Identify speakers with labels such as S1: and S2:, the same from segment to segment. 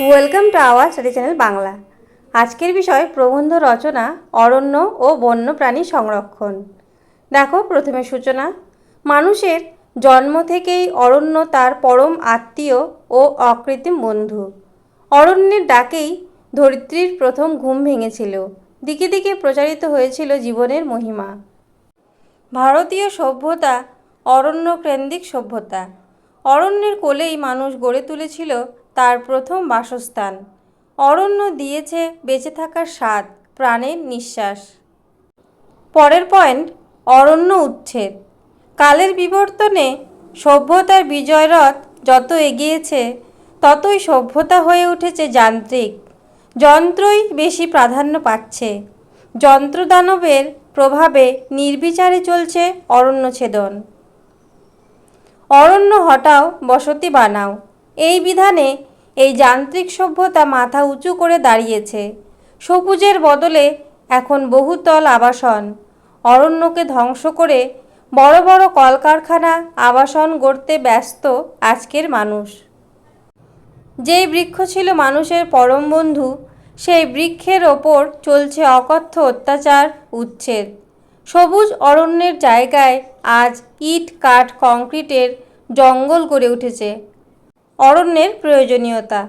S1: Welcome to our study channel Bangla আজকের বিষয় প্রবন্ধ রচনা, অরণ্য ও বন্যপ্রাণী সংরক্ষণ। দেখো প্রথমে সূচনা। মানুষের জন্ম থেকেই অরণ্য তার পরম আত্মীয় ও অকৃত্রিম বন্ধু। অরণ্যের ডাকেই ধরিত্রীর প্রথম ঘুম ভেঙেছিল। দিকে দিকে প্রচারিত হয়েছিল জীবনের মহিমা। ভারতীয় সভ্যতা, অরণ্য কেন্দ্রিক সভ্যতা। অরণ্যের কোলেই মানুষ গড়ে তুলেছিল তার প্রথম বাসস্থান। অরণ্য দিয়েছে বেঁচে থাকার স্বাদ, প্রাণের নিঃশ্বাস। পরের পয়েন্ট, অরণ্য উচ্ছেদ। কালের বিবর্তনে সভ্যতার বিজয়রথ যত এগিয়েছে, ততই সভ্যতা হয়ে উঠেছে যান্ত্রিক। যন্ত্রই বেশি প্রাধান্য পাচ্ছে। যন্ত্রদানবের প্রভাবে নির্বিচারে চলছে অরণ্যছেদন। অরণ্য হটাও বসতি বানাও। এই বিধানে এই যান্ত্রিক সভ্যতা মাথা উঁচু করে দাঁড়িয়েছে। সবুজের বদলে এখন বহুতল আবাসন। অরণ্যকে ধ্বংস করে বড় বড় কলকারখানা, আবাসন গড়তে ব্যস্ত আজকের মানুষ। যেই বৃক্ষ ছিল মানুষের পরম বন্ধু, সেই বৃক্ষের ওপর চলছে অকথ্য অত্যাচার, উচ্ছেদ। সবুজ অরণ্যের জায়গায় আজ ইট, কাঠ, কংক্রিটের জঙ্গল গড়ে উঠেছে। অরণ্যের প্রয়োজনীয়তা।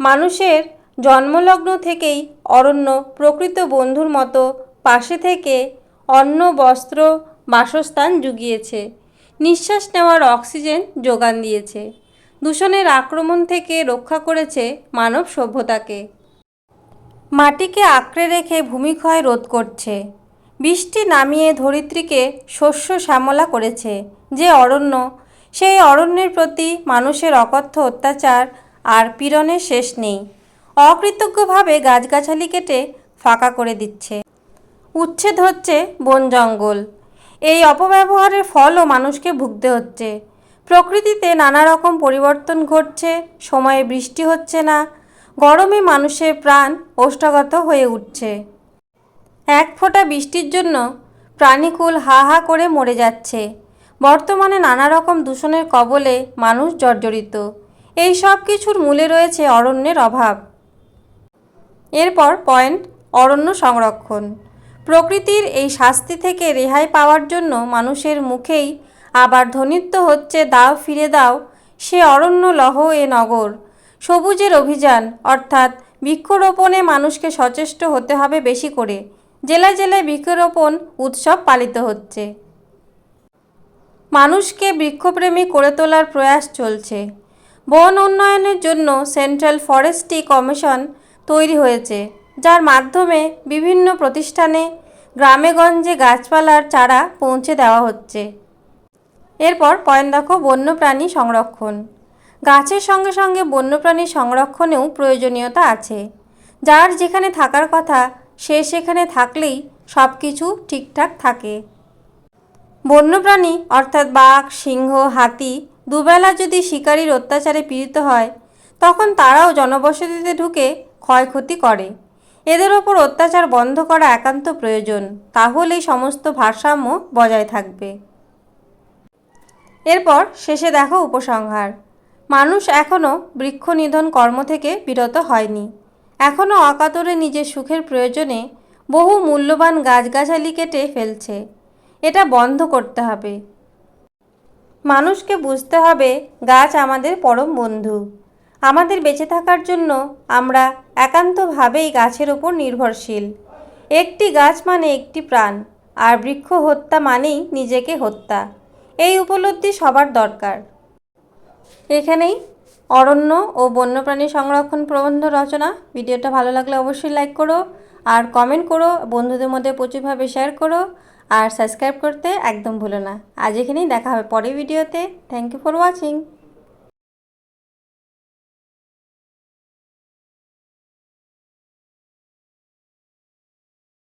S1: মানুষের জন্মলগ্ন থেকেই অরণ্য প্রকৃত বন্ধুর মতো পাশে থেকে অন্ন, বস্ত্র, বাসস্থান জুগিয়েছে। নিঃশ্বাস নেওয়ার অক্সিজেন যোগান দিয়েছে। দূষণের আক্রমণ থেকে রক্ষা করেছে মানব সভ্যতাকে। মাটিকে আঁকড়ে রেখে ভূমিক্ষয় রোধ করছে। বৃষ্টি নামিয়ে ধরিত্রীকে শস্য শ্যামলা করেছে, যে অরণ্য সেই অরণ্যের প্রতি মানুষের অকথ্য অত্যাচার আর পীড়নের শেষ নেই। অকৃতজ্ঞভাবে গাছগাছালি কেটে ফাঁকা করে দিচ্ছে। উচ্ছেদ হচ্ছে বন জঙ্গল। এই অপব্যবহারের ফলও মানুষকে ভুগতে হচ্ছে। প্রকৃতিতে নানা রকম পরিবর্তন ঘটছে, সময়ে বৃষ্টি হচ্ছে না, গরমে মানুষের প্রাণ ওষ্ঠাগত হয়ে উঠছে। এক ফোঁটা বৃষ্টির জন্য প্রাণীকুল হা হা করে মরে যাচ্ছে। বর্তমানে নানা রকম দূষণের কবলে মানুষ জর্জরিত। এই সব কিছুর মূলে রয়েছে অরণ্যের অভাব। এরপর পয়েন্ট, অরণ্য সংরক্ষণ। প্রকৃতির এই শাস্তি থেকে রেহাই পাওয়ার জন্য মানুষের মুখেই আবার ধ্বনিত্ব হচ্ছে, দাও, ফিরে দাও, সে অরণ্য লহ এ নগর। সবুজের অভিযান, অর্থাৎ বৃক্ষরোপণে মানুষকে সচেষ্ট হতে হবে বেশি করে। জেলায় জেলায় বৃক্ষরোপণ উৎসব পালিত হচ্ছে। মানুষকে বৃক্ষপ্রেমী করে তোলার প্রয়াস চলছে। বন উন্নয়নের জন্য সেন্ট্রাল ফরেস্ট্রি কমিশন তৈরি হয়েছে, যার মাধ্যমে বিভিন্ন প্রতিষ্ঠানে গ্রামেগঞ্জে গাছপালার চারা পৌঁছে দেওয়া হচ্ছে। এরপর পয়েন্ট দেখো বন্যপ্রাণী সংরক্ষণ। গাছের সঙ্গে সঙ্গে বন্যপ্রাণী সংরক্ষণেও প্রয়োজনীয়তা আছে, যার যেখানে থাকার কথা সে সেখানে থাকলেই সব কিছু ঠিকঠাক থাকে। বন্যপ্রাণী, অর্থাৎ বাঘ, সিংহ, হাতি, দুবেলা যদি শিকারীর অত্যাচারে পীড়িত হয়, তখন তারাও জনবসতিতে ঢুকে ক্ষয়ক্ষতি করে। এদের ওপর অত্যাচার বন্ধ করা একান্ত প্রয়োজন। তাহলেই সমস্ত ভারসাম্য বজায় থাকবে। এরপর শেষে দেখো উপসংহার। মানুষ এখনও বৃক্ষ নিধন কর্ম থেকে বিরত হয়নি। এখনও অকাতরে নিজের সুখের প্রয়োজনে বহু মূল্যবান গাছগাছালি কেটে ফেলছে। এটা বন্ধ করতে হবে। মানুষকে বুঝতে হবে গাছ আমাদের পরম বন্ধু। আমাদের বেঁচে থাকার জন্য আমরা একান্তভাবেই গাছের ওপর নির্ভরশীল। একটি গাছ মানে একটি প্রাণ, আর বৃক্ষ হত্যা মানেই নিজেকে হত্যা। এই উপলব্ধি সবার দরকার। এখানেই অরণ্য ও বন্যপ্রাণী সংরক্ষণ প্রবন্ধ রচনা। ভিডিওটা ভালো লাগলে অবশ্যই লাইক করো, আর কমেন্ট করো, বন্ধুদের মধ্যে প্রচুরভাবে শেয়ার করো আর সাবস্ক্রাইব করতে একদম ভুলো না। আজ এখানেই দেখা হবে পরের ভিডিওতে। Thank you for watching